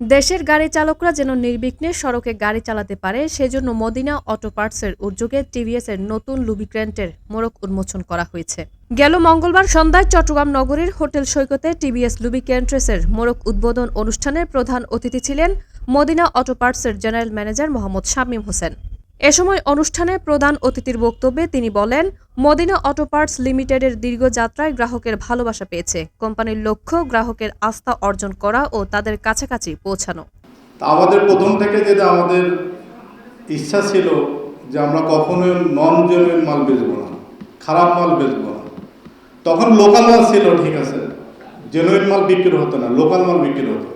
দেশের গাড়ি চালকরা যেন নির্বিঘ্নে সড়কে গাড়ি চালাতে পারে, সেজন্য মদিনা অটো পার্টসের উদ্যোগে টিভিএস এর নতুন লুবিক্র্যান্টের মোড়ক উন্মোচন করা হয়েছে। গেল মঙ্গলবার সন্ধ্যায় চট্টগ্রাম নগরীর হোটেল সৈকতে টিভিএস লুবিক্যান্ট্রেসের মোড়ক উদ্বোধন অনুষ্ঠানের প্রধান অতিথি ছিলেন মদিনা অটো পার্টসের জেনারেল ম্যানেজার মোহাম্মদ শামীম হোসেন। এ সময় অনুষ্ঠানে প্রধান অতিথির বক্তব্যে তিনি বলেন, মদিনা অটো পার্টস লিমিটেডের দীর্ঘ যাত্রায় গ্রাহকের ভালোবাসা পেয়েছে। কোম্পানির লক্ষ্য গ্রাহকের আস্থা অর্জন করা ও তাদের কাছাকাছি পৌঁছানো। আমাদের প্রথম থেকে যেটা আমাদের ইচ্ছা ছিল যে আমরা কখনোই নন জেনুইন মাল বেচবো না, খারাপ মাল বেচবো না। তখন লোকাল মাল ছিল, ঠিক আছে। জেনুইন মাল বিক্রি হতো না লোকাল মাল বিক্রি হতো।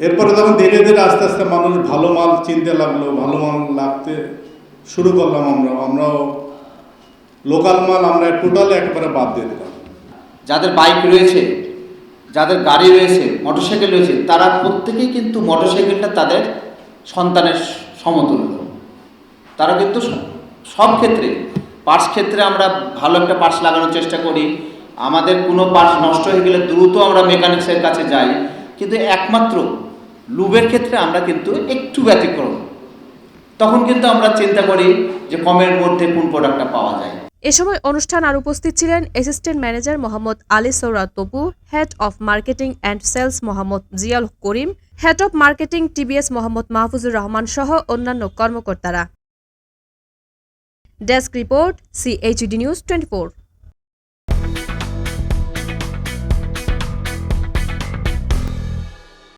এরপরে যখন ধীরে ধীরে আস্তে আস্তে মানুষ ভালো মাল চিনতে লাগল, ভালো মাল লাগতে শুরু করলাম আমরা, আমরাও লোকাল মাল আমরা টোটাল একেবারে বাদ দিয়ে দিলাম। যাদের বাইক রয়েছে, যাদের গাড়ি রয়েছে মোটরসাইকেল রয়েছে, তারা প্রত্যেকেই কিন্তু মোটরসাইকেলটা তাদের সন্তানের সমতুল্য। তারা কিন্তু সব ক্ষেত্রে পার্টস ক্ষেত্রে আমরা ভালো একটা পার্টস লাগানোর চেষ্টা করি। আমাদের কোনো পার্টস নষ্ট হয়ে গেলে দ্রুত আমরা মেকানিক্সের কাছে যাই। কিন্তু একমাত্র লুবের ক্ষেত্রে আমরা কিন্তু একটু ব্যতিক্রম। তখন কিন্তু আমরা চিন্তা করি যে কমের মধ্যে কোন প্রোডাক্টটা পাওয়া যায়। এ সময় অনুষ্ঠান আর উপস্থিত ছিলেন assistant manager Mohammad Ali Soura Tapu head of marketing and sales Mohammad Ziaul Karim head of marketing TBS Mohammad Mahfuzur Rahman সহ অন্যান্য কর্মকর্তারা। Desk report CHD news twenty